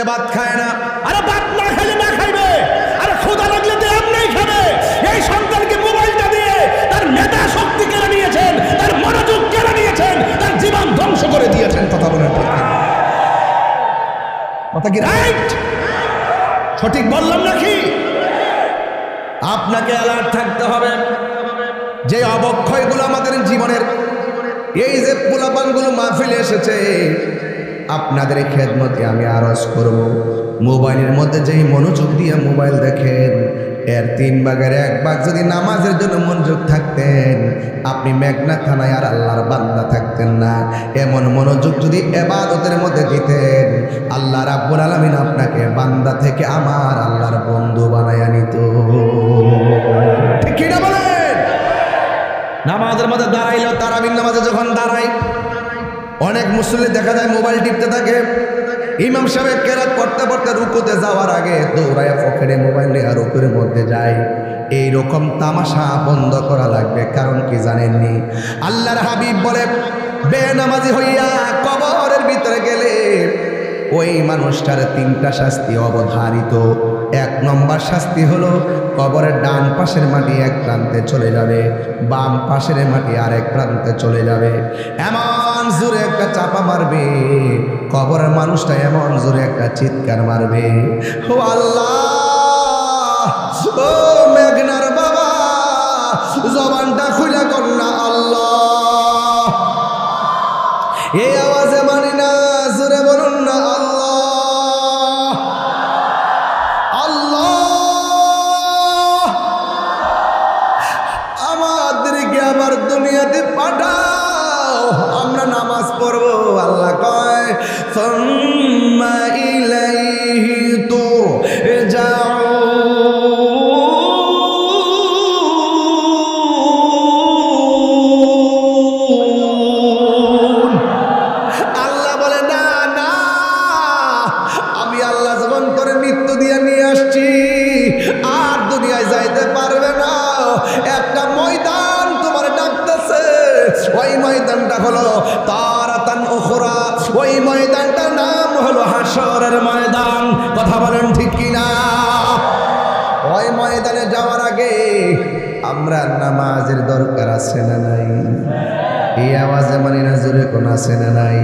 ভাত খায় না। আরে ভাত না খেলে না খাইবে। আরে ক্ষুধা লাগলে তো এমনি খাবে। এই সন্তানকে মোবাইলটা দিয়ে তার মেধা শক্তি কেড়ে নিয়েছেন, তার মনোযোগ কেড়ে নিয়েছেন, তার জীবন ধ্বংস করে দিয়েছেন কথা বলেন কথা কি রাইট সঠিক বললাম নাকি? আপনাকে অ্যালার্ট থাকতে হবে। যে অবক্ষয়গুলো আমাদের জীবনের, এই যে পোলাপানগুলো মাহফিলে এসেছে আপনাদের খেদমতে আমি আরজ করব। মোবাইলের মধ্যে যেই মনোযোগ দিয়ে মোবাইল দেখেন, এর তিন ভাগের এক ভাগ যদি নামাজের জন্য মনোযোগ থাকতেন, আপনি মেঘনা থানায় আর আল্লাহর বান্দা থাকতেন না। এমন মনোযোগ যদি এবাদতের মধ্যে দিতেন, আল্লাহ রাব্বুল আলামিন আপনাকে বান্দা থেকে আমার আল্লাহর বন্ধু বানায় নিত। ঠিক কিনা বলেন? নামাজের মধ্যে দাঁড়াইলো তারাবিন নামাজে যখন দাঁড়াই অনেক মুসল্লি দেখা যায় মোবাইল টিপতে থাকে। ইমাম সাহেব কেরাত পড়তে পড়তে রুকুতে যাওয়ার আগে দৌড়ায় পকেটে মোবাইল আর রুকুর মধ্যে যায়। এই রকম তামাশা বন্ধ করা লাগবে, কারণ কি জানেননি? আল্লাহর হাবিব বলে, বেনামাজি হইয়া কবরের ভিতরে গেলে ওই মানুষটার তিনটা শাস্তি অবধারিত। এক নম্বর শাস্তি হলো, কবরের ডান পাশের মাটি এক প্রান্তে চলে যাবে, বাম পাশের মাটি আরেক প্রান্তে চলে যাবে। এমন জোরে একটা চাপা মারবে। কবরের মানুষটা এমন জোরে একটা চিৎকার মারবে। ও আল্লাহ! ও মেঘনার পারবে না। একটা ময়দান তোমার ডাকতেছে। ওই ময়দানটা হলো তারাতান ওখরা ওই ময়দানটার নাম হলো হাসরের ময়দান। কথা বলেন ঠিক কিনা? ওই ময়দানে যাওয়ার আগে আমরা নামাজের দরকার আছে না নাই? এই আওয়াজে মানি না জোরে কোন আছে না নাই?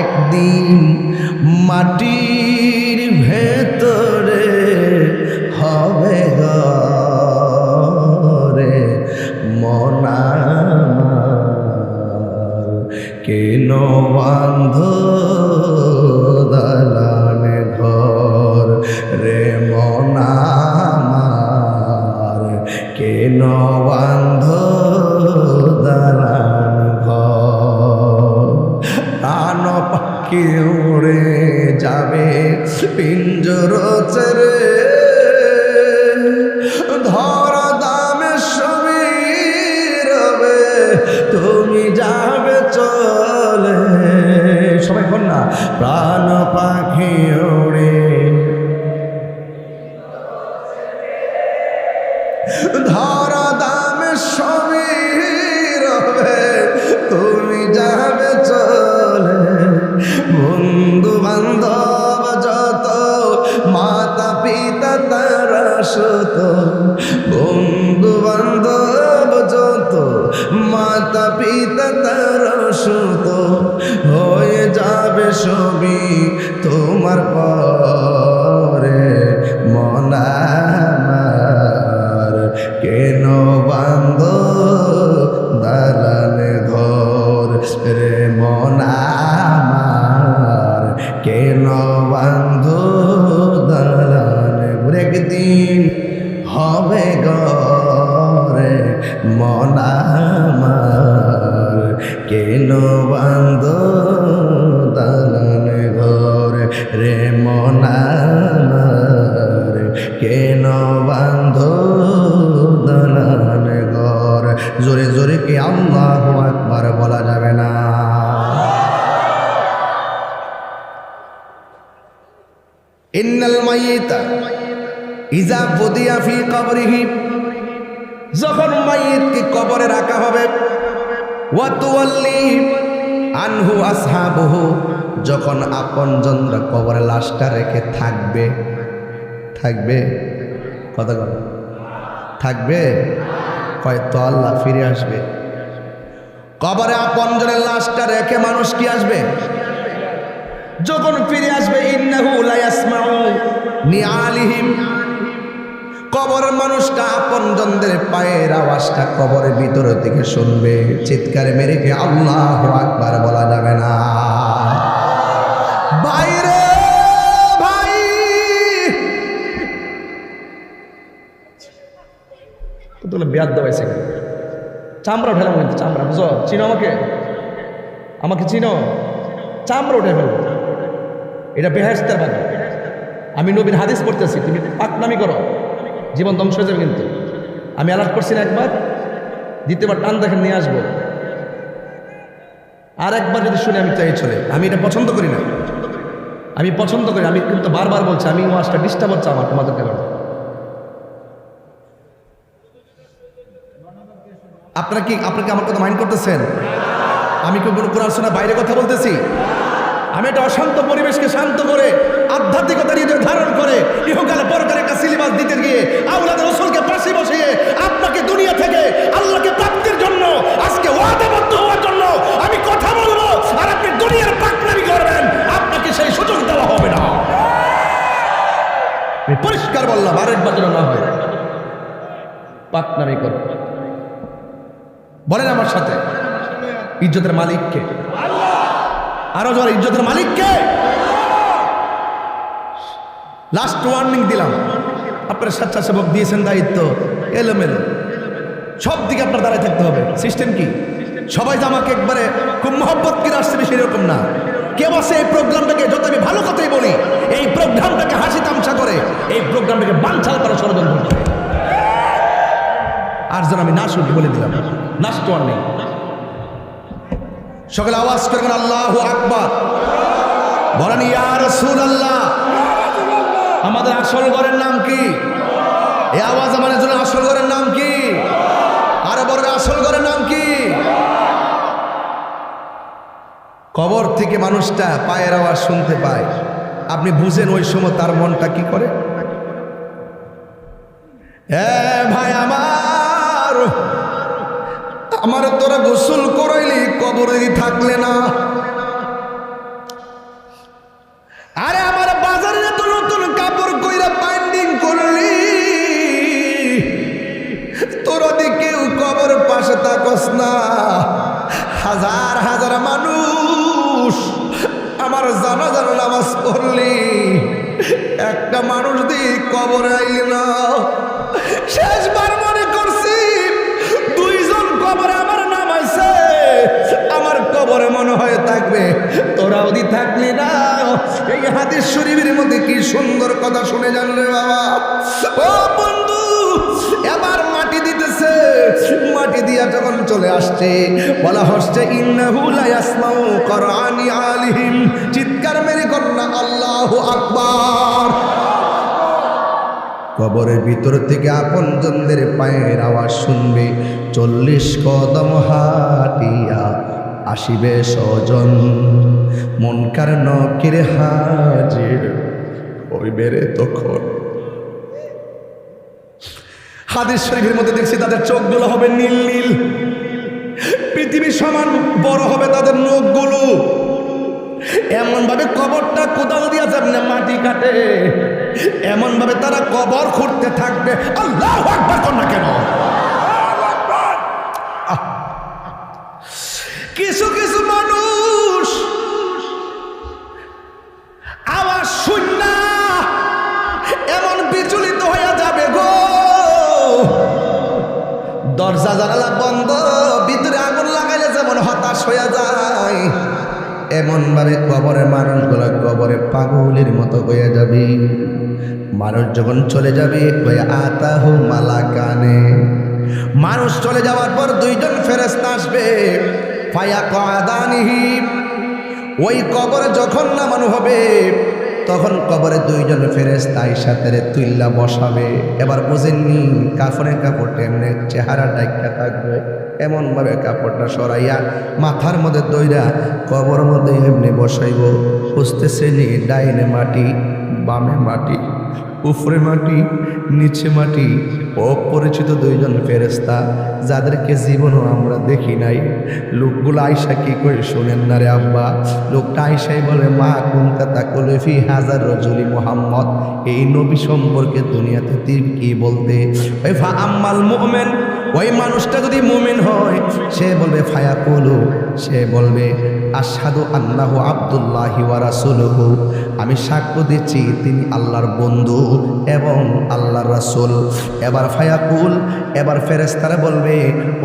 একদিন মাটির ভেতরে হবে ঘরে কেন বান্ধ here মাইয়িতা ইজা বুদিয়া ফি কবরিহি। যখন মাইয়িতকে কবরে রাখা হবে আনহু আসহাবুহু, যখন আপনজনরা কবরে লাশটা রেখে থাকবে থাকবে, কথা কথা থাকবে হয়তো আল্লাহ ফিরে আসবে। কবরে আপনজনের লাশটা রেখে মানুষ কি আসবে? যখন ফিরে আসবে কবরের মানুষটা আপনজনদের পায়ের আওয়াজটা কবরের ভিতর থেকে শুনবে। চিৎকারে মেরে কে আল্লাহ আকবার বলা যাবে না। বাইরে ভাই! তোগুলো বেয়াদ দেওয়াইছে কেন? চামড়া ঢেলাম কিন্তু, চামড়া, বুঝো? চিনো আমাকে? আমাকে চিনো? চামড়া উঠে ফেলো এটা বেহেস্তের বাদ আমি নবীর হাদিস পড়তেছি, তুমি পাকনামি করো। জীবন ধ্বংস হয়ে যাবে কিন্তু। আমি অ্যালার্ট করছি না একবার, দ্বিতীয়বার টান দেখে নিয়ে আসব। আর একবার যদি শুনে আমি চাই চলে। আমি এটা পছন্দ করি না। আমি পছন্দ করি, আমি কিন্তু বারবার বলছি, আমি ওয়াজটা ডিস্টার্ব হচ্ছে আমার তোমাদের কারণে আপনারা কি আপনাকে আমার কথা মাইন্ড করতেছেন? আমি কি কোনো কোরআন শোনা বাইরে কথা বলতেছি? আমি একটা অশান্ত পরিবেশকে শান্ত করে, আধ্যাত্মিকতা হৃদয় ধারণ করে, ইহকালে পরকালে একটা সিলেবাস দিতে গিয়ে আউলাদের রসুলকে পাশে বসিয়ে আপনাকে দুনিয়া থেকে আল্লাহকে প্রাপ্তির জন্য, আজকে ওয়াদাবদ্ধ হওয়ার জন্য আমি কথা বলব আর আপনি দুনিয়ার পাকনামি করবেন, আপনাকে সেই সুযোগ দেওয়া হবে না। পরিষ্কার বললাম, আরেকবার যেন না হয়। পাকনামি করো বলেন আমার সাথে, ইজ্জতের মালিককে। আরও যারা ইজ্জতের মালিককে। লাস্ট ওয়ার্নিং দিলাম। আপনার স্বেচ্ছাসেবক দিয়েছেন দায়িত্ব। এলোমেলো। সব দিকে আপনার দাঁড়ায় থাকতে হবে। সিস্টেম কি? সবাই যে আমাকে একবারে খুব মহব্বত করে আসছে সেরকম না। কেউ আছে এই প্রোগ্রামটাকে, যত আমি ভালো কথাই বলি, এই প্রোগ্রামটাকে হাসি তামসা করে, এই প্রোগ্রামটাকে বানচাল করা ষড়যন্ত্র আর যেন আমি না শুনি, বলে দিলাম। লাস্ট ওয়ার্নিং সকলে আওয়াজ করবেন আল্লাহ আকবার। বলেন, ইয়া রসুল আল্লাহ আমাদের আসল ঘরের নাম কি? এই আওয়াজ আমার জন্য আসল ঘরের নাম কি? আরও বড় আসল ঘরের নাম কি? কবর থেকে মানুষটা পায়ের আওয়াজ শুনতে পায়। আপনি বুঝেন ওই সময় তার মনটা কি করে? এ ভাই, আমার আমার তোরা গোসল করাইলি, কবরে থাকলে না। আরে আমার বাজারে এত নতুন কাপড় কইরা বাইন্ডিং করলি, তোর কেউ কবর পাশে তাকস না। হাজার হাজার মানুষ আমার জানা জানা নামাজ পড়লি, একটা মানুষ দিয়ে কবর আইলি না। থাকবে তোরাও দি থাকলি না। এই হাদিস শরীফের মধ্যে কি সুন্দর কথা শুনে রে বাবা। ও বন্ধু, এবার মাটি দিতেছে। মাটি দিয়া যখন চলে আসছে, বলা হচ্ছে, ইন্নাহু লা ইয়াসমাউ কোরআনি আলিহিম। চিৎকার মেরে কন্যা আল্লাহু আকবার। কবরের ভিতর থেকে আপনজনদের পায়ের আওয়াজ শুনবে। চল্লিশ কদম হাটিয়া আসিবে স্বজন। মনকার নকির হাজির? ওই বেড়ে তখন। হাদিস শরীফের মধ্যে দেখছি তাদের চোখগুলো হবে নীল নীল। পৃথিবী সমান বড় হবে তাদের নখগুলো। এমন ভাবে কবরটা কোদাল দিয়া যাবে না মাটি কাটে এমন ভাবে তারা কবর খুঁড়তে থাকবে। আল্লাহ আকবার কর না কেন? কিছু কিছু মানুষ আওয়াজ শূন্য এমন বিচলিত হয়ে যাবে গো। দরজা, জানালা বন্ধ, ভিতরে আগুন লাগাইলে যেমন হতাশ হয়ে যায় এমন ভাবে কবরের মানুষগুলো কবরে পাগলের মতো হয়ে যাবে। মানুষ যখন চলে যাবে আতাহু মালা কানে মানুষ চলে যাওয়ার পর দুইজন ফেরেস্তা আসবে। ফায়া কাদানিহি ওই কবরে যখন নামানো হবে, তখন কবরে দুইজন ফেরেস্তা সাথে তুইল্লা বসাবে। এবার বুঝেননি, কাফনের কাপড় এমনি চেহারা ডাইকা থাকবে। এমনভাবে কাপড়টা সরাইয়া মাথার মধ্যে দইরা কবর মধ্যে এমনি বসাইব। বুঝতেছে নি, ডাইনে মাটি, বামে মাটি, উপরে মাটি, নিচে মাটি অপরিচিত দুইজন ফেরেস্তা যাদেরকে জীবনও আমরা দেখি নাই। লোকগুলো আয়সা কি করে শোনেন না রে আব্বা? লোকটা আয়সাই বলে, মা কুন্তা তাকুলে ফি হাজার রজলি মোহাম্মদ? এই নবী সম্পর্কে দুনিয়াতে তীর কি বলতে? ওই ফা আম্মাল মোমেন, ওই মানুষটা যদি মুমিন হয়, সে বলবে ফায়া কলু সে বলবে আসাদু আল্লাহ আবদুল্লাহ ওয়া আমি সাক্ষ্য দিচ্ছি, তিনি আল্লাহর বন্ধু এবং আল্লাহর রাসুল। এবার ফায়াকুল, এবার ফেরেশতারা বলবে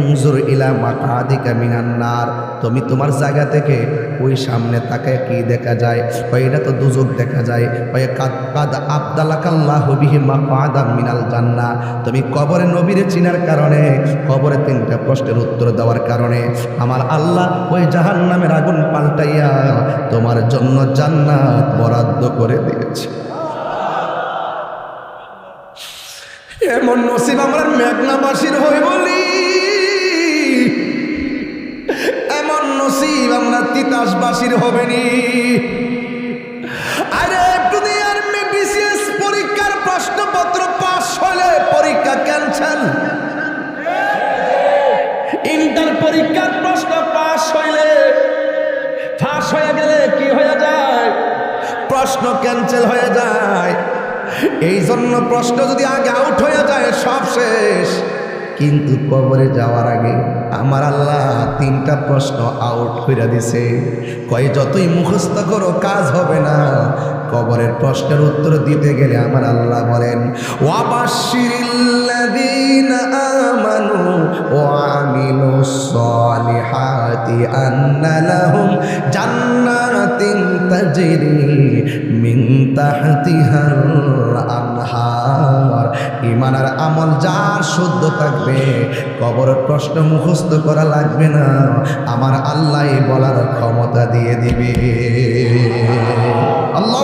উংজুর ইলা মাকাদিকা মিনান নার। তুমি তোমার জায়গা থেকে ওই সামনে তাকে কি দেখা যায়? ওই এটা তো দুজক দেখা যায়। ওই কাদ আবদালাকাল্লাহু বিহি মাকাদাম মিনাল জান্নাহ। তুমি কবরে নবীরে চিনার কারণে, কবরে তিনটা প্রশ্নের উত্তর দেওয়ার কারণে। আমার আল্লাহ ওই জাহান্নামের আগুন পাল্টাইয়া তোমার জন্য জান্নাত বরাদ্দ করে দিয়েছে। এমন নসিব আমরা মেঘনাবাসীর হই বলি। এমন নসিব আমরা তিতাসবাসীর হবেনি আরে একটু দিয়ে আর বিসিএস পরীক্ষার প্রশ্নপত্র পাস হলে পরীক্ষা ক্যান্সেল। ইন্টার পরীক্ষার প্রশ্ন পাস হইলে প্রশ্ন ক্যান্সেল হয়ে যায়। এই জন্য প্রশ্ন যদি আগে আউট হয়ে যায়, সব শেষ। কিন্তু কবরে যাওয়ার আগে আমার আল্লাহ তিনটা প্রশ্ন আউট করে দিছে। কয়, যতই মুখস্থ করো, কাজ হবে না। কবরের প্রশ্নের উত্তর দিতে গেলে আমার আল্লাহ বলেন ওয়াবাশিরিল্লাযীনা ওয়া আমিলুস সালিহাতি আন্না লাহুম জান্নাতিন তাজরি মিন তাহতিহাল আনহার ঈমান আর আমল যার শুদ্ধ থাকবে কবরের প্রশ্ন মুখস্থ করা লাগবে না, আমার আল্লাহ বলার ক্ষমতা দিয়ে দিবে। আল্লাহ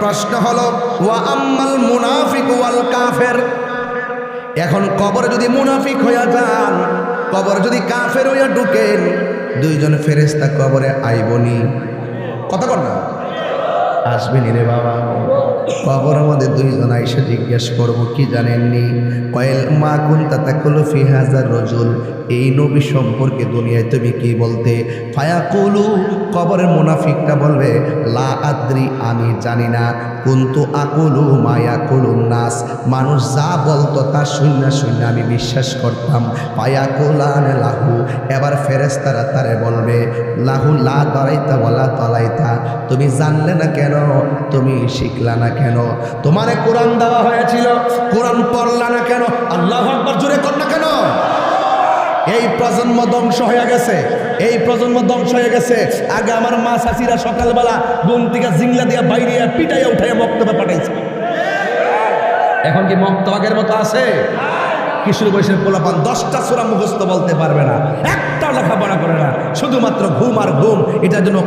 প্রশ্ন হলো, ওয়া আম্মাল মুনাফিক ওয়াল কাফের? এখন কবর যদি মুনাফিক হইয়া যান, কবর যদি কাফের হইয়া ঢুকেন, দুইজন ফেরেস্তা কবরে আইবনি। কথা কর না। আসবেনি রে বাবা। কবরের আমাদের দুইজন আইসা জিজ্ঞেস করব, কি জানেননি? কয়েল, মা কুন তাতাকুলু ফি হাজার রজুল, এই নবী সম্পর্কে দুনিয়ায় তুমি কি বলতে? ফায়াকুলু, কবরের মুনাফিকটা বলবে, লা আদ্রি, আমি জানি না। কুন্তু আকুলু মায়া কুলু নাস, মানুষ যা বলতো তা শূন্য শূন্য আমি বিশ্বাস করতাম। পায়া কুলান লাহু, এবার ফেরেস্তারা তারে বলবে, লাহু লা দাঁড়াইতা বলা তলাইতা, তুমি জানলে না কেন? তুমি শিখলা না কেন? তোমারে কোরআন দেওয়া হয়েছিল। কোরআন পড়লা না কেন? আল্লাহ আকবার জোরে কর না কেন? এই প্রজন্ম ধ্বংস হয়ে গেছে। এই প্রজন্ম ধ্বংস হয়ে গেছে। আগে আমার মা চাষিরা সকালবেলা ঘুম থেকে জিংলা দিয়ে বাইরে পিটাইয়া উঠাইয়া বক্তব্য পাঠাইছে। এখন কি মক্তবাগের মতো আছে? কিশোর বয়সের পোলাপান দশটা সুরা মুখস্থ বলতে পারবে না। একটা লেখাপড়া করে না। শুধুমাত্র ঘুম আর ঘুম, এটার জন্য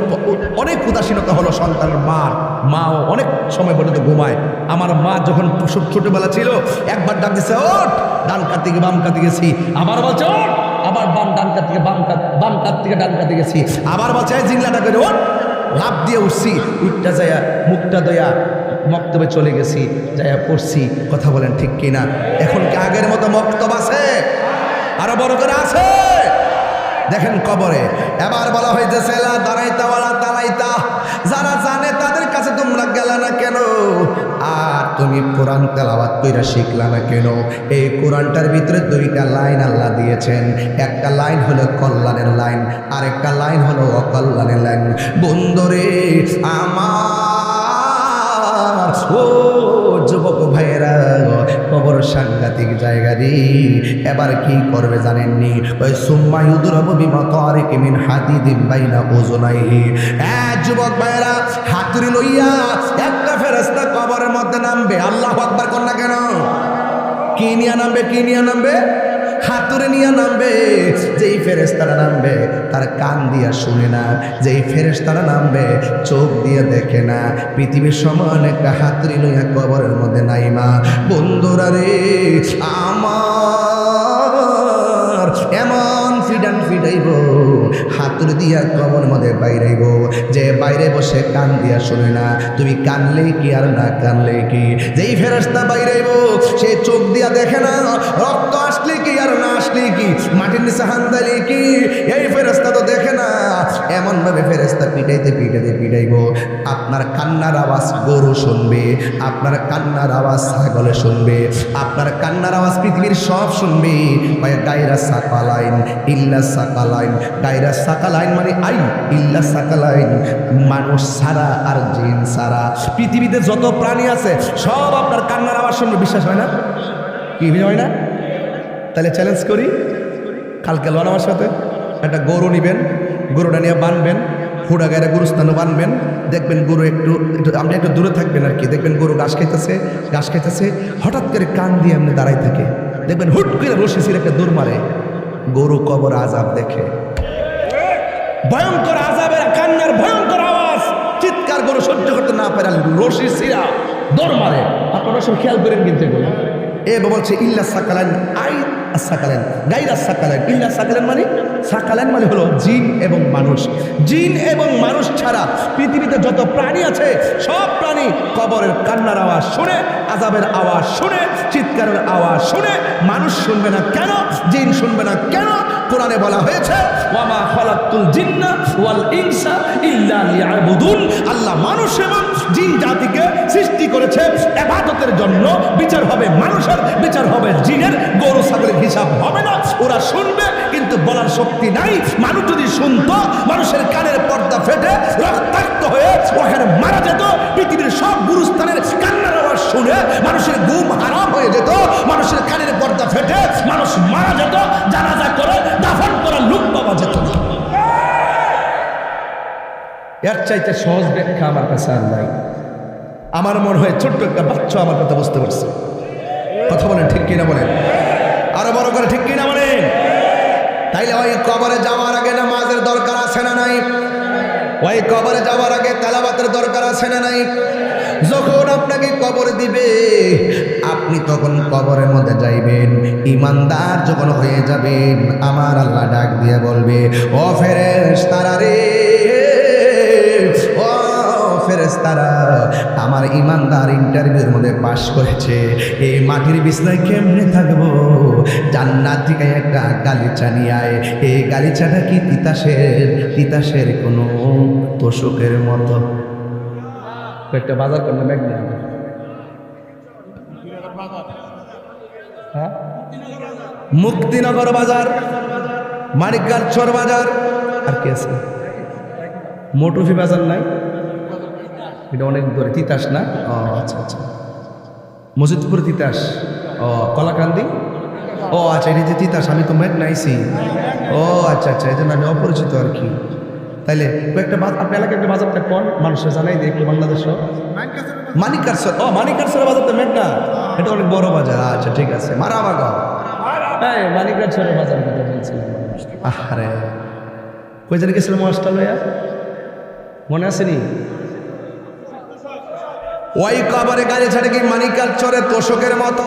অনেক উদাসীনতা হলো সন্তানের মার। মাও অনেক সময় পর্যন্ত ঘুমায়। আমার মা যখন ছোট- ছোটবেলা ছিল, একবার ডাক দিছে, ওঠ, ডান কাত থেকে বাম কাতে গেছি। আবার বলছে, ওঠ, আবার বাম, ডান কাত থেকে বাম কাত বাম কাত থেকে ডান কাতে গেছি। আবার বলছে জিংলাটা করে, ওঠ। লাভ দিয়ে উঠছি, উঠটা যাইয়া মুখটা দয়া মক্তবে চলে গেছি, যাইয়া পড়ছি, কথা বলেন ঠিক কিনা? এখন কি আগের মতো মক্তব আছে? আরও বড় করে আছে? দেখেন কবরে, এবার বলা তালাইতা যারা জানে তাদের কাছে তোমরা গেলে না কেন? আর তুমি কোরআন তেলাওয়াত কইরা শিখলা না কেন? এই কোরআনটার ভিতরে দুইটা লাইন আল্লাহ দিয়েছেন। একটা লাইন হলো কল্যাণের লাইন আর একটা লাইন হলো অকল্যাণের লাইন। বন্ধুরে, আমার ও যুবক ভাইয়েরা? কবর সাংঘাতিক জায়গা রে। এবার কি করবে জানেননি? ওই সুম্মা ইউদুরাবু বিমা তারিকি মিন হাদিদিন বাইনা উজুনাইহি এ যুবক ভাইয়েরা, হাতুড়ি লইয়া একটা ফেরেশতা কবরের মধ্যে নামবে। আল্লাহ আকবার কর না কেন? কি নিয়ে নামবে, কি নিয়ে নামবে? হাতুরে নিয়ে নামবে, যেই ফেরেস্তারা নামবে। তার কান দিয়া শুনে না, যেই ফেরেস্তারা নামবে, চোখ দিয়ে দেখে না। পৃথিবীর সমান একটা হাতুরি লইয়া কবরের মধ্যে নাইমা বন্ধুরা রে, আমার এমন ফিডান ফিডাইব হাতুর দিয়া কবর মধ্যে বাইরাইব, যে বাইরে বসে কান দিয়া শুনে না। তুমি কানলে কি আর না কানলে কি? যেই ফেরস্তা বাইরাইব, সে চোখ দিয়া দেখে না, রক্ত আসলে কি? কি মাটির নিচে হান্দালি কি? এই ফেরস্তা তো দেখে না। এমন ভাবে ফেরেস্তা পিটাইতে পিটাইতে পিটাইব। আপনার কান্নার আওয়াজ গরু শুনবে, আপনার কান্নার আওয়াজ ছাগলে শুনবে, আপনার কান্নার আওয়াজ পৃথিবীর সব শুনবে। ভাই গায়রা সাকালাইন ইল্লা সাকালাইন গায়রা সাকালাইন মানে আই, ইল্লা সাকালাইন মানুষ সারা আর জিন সারা পৃথিবীতে যত প্রাণী আছে, সব আপনার কান্নার আওয়াজ শুনবে। বিশ্বাস হয় না? কি হয় না? তাহলে চ্যালেঞ্জ করি। কালকে লন আমার সাথে। একটা গরু নিবেন, গরুটা নিয়ে বানবেন, হুড়া গায়ে গরুস্থানও বানবেন। দেখবেন গরু একটু একটু আপনি একটু দূরে থাকবেন আর কি। দেখবেন গরু ঘাস খাইতেছে ঘাস খাইতেছে। হঠাৎ করে কান দিয়ে আপনি দাঁড়াই থাকে। দেখবেন হুট করে রশি ছিঁড়ে একটা দৌড় মারে। গরু কবর আজাব দেখে। ভয়ঙ্কর আজাবের কান্নার ভয়ঙ্কর আওয়াজ। চিৎকার গরু সহ্য করতে না পারে, রশি ছিঁড়া দৌড় মারে। আপনারা সব খেয়াল করেন কিন্তু এগুলো। এ বলছে, ইল্লা সাকালান আই সাকালেন। গাইরা সাকালেন। ইল্লা সাকালেন মানে? সাকালেন মানে হলো জিন এবং মানুষ। জিন এবং মানুষ ছাড়া পৃথিবীতে যত প্রাণী আছে, সব প্রাণী কবরের কান্নার আওয়াজ শুনে আজাবের আওয়াজ শুনে, চিৎকারের আওয়াজ শুনে, মানুষ শুনবে না কেন? জিন শুনবে না কেন? কোরআনে বলা হয়েছে ওয়ামা খালাক্তুল জিন্না ওয়াল ইনসা ইল্লা আল্লাহ মানুষ এবং জিন জাতিকে সৃষ্টি করেছে ইবাদতের জন্য। বিচার হবে মানুষের, বিচার হবে জিনের। গরু, ছাগলের হিসাব হবে না, ওরা শুনবে, কিন্তু বলার শক্তি নাই। মানুষ যদি শুনতো, মানুষের কানের পর্দা ফেটে, রক্তাক্ত হয়ে ওখানে মারা যেত, পৃথিবীর সব গুরুস্থানের কান্নার আওয়াজ শুনে মানুষের ঘুম হারাম হয়ে যেত, মানুষের কানের পর্দা ফেটে, মানুষ মারা যেত এর চাইতে সহজ ব্যাখ্যা আমার কাছে আর নাই। আমার মনে হয় ছোট্ট একটা বাচ্চা আমার কথা বুঝতে পারছে। কথা বলেন, ঠিক কিনা বলেন? আরও বড় করে ঠিক কিনা বলেন? তাইলে ওই কবরে যাওয়ার আগে নামাজের দরকার আছে না নাই? ওই কবরে যাওয়ার আগে তালাবাতের দরকার আছে না নাই? যখন আপনাকে কবর দিবে, আপনি তখন কবরের মধ্যে যাইবেন ইমানদার যখন হয়ে যাবেন, আমার আল্লাহ ডাক দিয়ে বলবে, ও ফেরেশ তারা রে ফেরেস্তারা আমার ইমানদার ইন্টারভিউর মধ্যে পাশ করেছে। এই মাটির বিছনায় কেমনে থাকব? জান্নাত থেকে একটা গালিচা নিয়ে আয়। এই গালিচাটা কি তিতাসের? তিতাসের কোনো তোষকের মতো। একটা বাজার করলে ব্যাগ হ্যাঁ? মুক্তিনগর বাজার মানিকগার চর বাজার। আর কি আছে? মোটুফি বাজার নাই? এটা অনেক দূরে তিতাস না? ও আচ্ছা আচ্ছা। মসজিদপুর তিতাস। ও কলাকান্দি? ও আচ্ছা এটা যে তিতাস আমি তো মেঘ নাইছি ও আচ্ছা আচ্ছা এই জন্য আমি অপরিচিত আর কি। তাইলে কয়েকটা বাজার আপনার এলাকায় একটা বাজারটা কোন মানুষের জানাই দিই একটু বাংলাদেশ মানিকার স্যার ও মানিকার স্যার বাজার তো মেঘনা? এটা অনেক বড় বাজার আচ্ছা ঠিক আছে। মারা বাগা হ্যাঁ মানিকার স্যারের বাজার কথা বলছিলাম। আরে কই জানি গেছিলাম মাস্টার লইয়া মনে আসেনি ওই কবরে গাড়ি ছাড়ে কি মানিকার চরে তোষকের মতো?